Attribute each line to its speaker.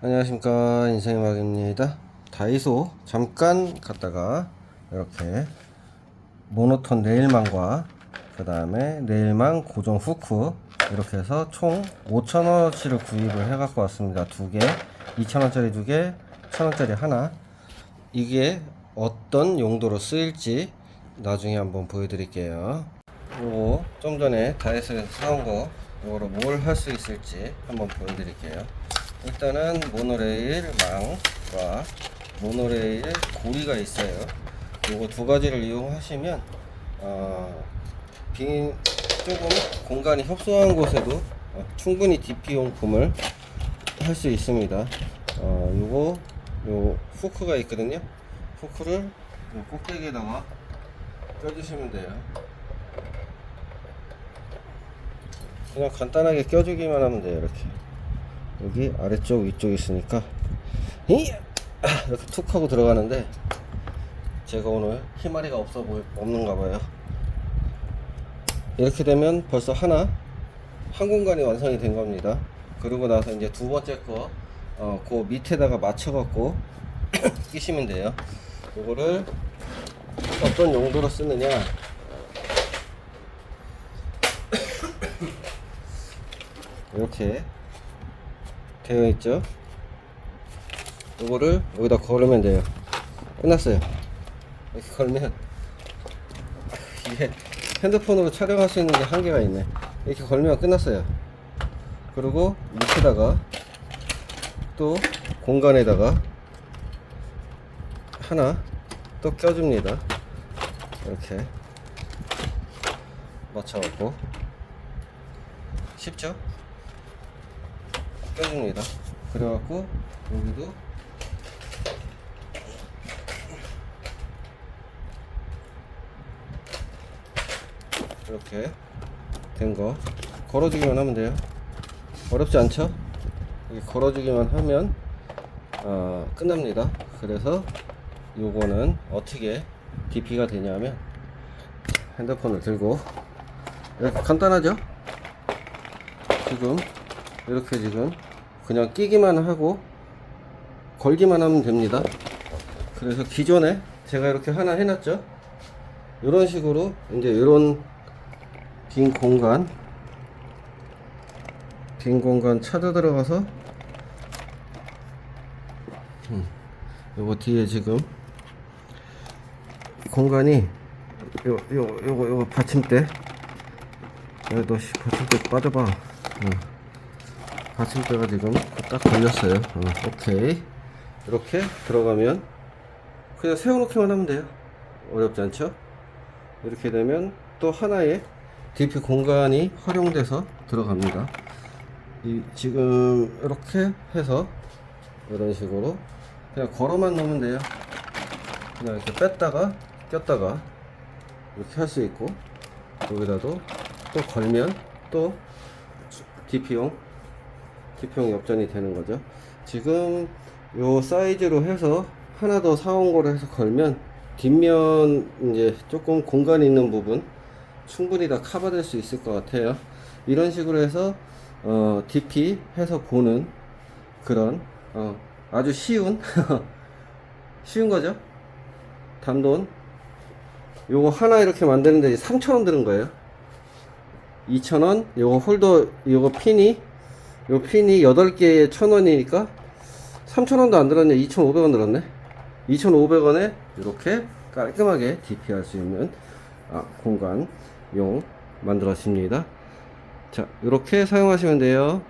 Speaker 1: 안녕하십니까. 인생의 막입니다. 다이소 잠깐 갔다가 이렇게 모노톤 네일망과 그 다음에 네일망 고정 후크 이렇게 해서 총 5천원어치를 구입을 해 갖고 왔습니다. 두 개. 2천원짜리 두 개 1천원짜리 하나. 이게 어떤 용도로 쓰일지 나중에 한번 보여드릴게요. 요거 좀 전에 다이소에서 사온 거 요거로 뭘 할 수 있을지 한번 보여드릴게요. 일단은 모노레일 망과 모노레일 고리가 있어요. 요거 두 가지를 이용하시면 어, 빈 조금 공간이 협소한 곳에도 어, 충분히 DP 용품을 할 수 있습니다. 어, 요거 요 후크가 있거든요. 후크를 요 꼭대기에다가 껴주시면 돼요. 그냥 간단하게 껴주기만 하면 돼요 이렇게. 여기 아래쪽 위쪽 있으니까. 이 이렇게 툭 하고 들어가는데 제가 오늘 희마리가 없어 보이 없는가 봐요 이렇게 되면 벌써 하나 한 공간이 완성이 된 겁니다. 그러고 나서 이제 두 번째 거 어, 그 밑에다가 맞춰 갖고 끼시면 돼요. 이거를 어떤 용도로 쓰느냐. 이렇게 되어 있죠? 이거를 여기다 걸으면 돼요. 끝났어요. 이렇게 걸면 이게 핸드폰으로 촬영할 수 있는 게 한계가 있네 이렇게 걸면 끝났어요 그리고 밑에다가 또 공간에다가 하나 또 껴줍니다 이렇게 맞춰갖고 쉽죠? 껴줍니다. 그래갖고 여기도 이렇게 된 거 걸어주기만 하면 돼요. 어렵지 않죠? 걸어주기만 하면 어, 끝납니다. 그래서 요거는 어떻게 DP가 되냐면 핸드폰을 들고 이렇게 간단하죠? 지금 이렇게 지금 그냥 끼기만 하고 걸기만 하면 됩니다 그래서 기존에 제가 이렇게 하나 해놨죠 이런 식으로 이제 이런 빈 공간. 빈 공간 찾아 들어가서 음, 요거 뒤에 지금 공간이 요, 요, 요거, 요거 받침대. 씨, 받침대 빠져봐. 어. 받침대가 지금 딱 걸렸어요. 어, 오케이. 이렇게 들어가면 그냥 세워놓기만 하면 돼요. 어렵지 않죠? 이렇게 되면 또 하나의 DP 공간이 활용돼서 들어갑니다. 이 지금 이렇게 해서 이런 식으로 그냥 걸어만 놓으면 돼요. 그냥 이렇게 뺐다가 꼈다가 이렇게 할 수 있고 여기다도 또 걸면 또 DP용 DP용 엽전이 되는 거죠. 지금 요 사이즈로 해서 하나 더 사온 거로 해서 걸면 뒷면 이제 조금 공간 있는 부분 충분히 다 커버될 수 있을 것 같아요. 이런 식으로 해서 어, DP 해서 보는 그런 어, 아주 쉬운 쉬운 거죠? 단돈 요거 하나 이렇게 만드는데 3,000원 드는 거예요. 2,000원. 요거 홀더 요거 핀이 요 핀이 8개에 1,000원이니까 3,000원도 안 들었네. 2,500원 들었네. 2,500원에 이렇게 깔끔하게 DP 할 수 있는 아, 공간 용 만들었습니다. 자 이렇게 사용하시면 돼요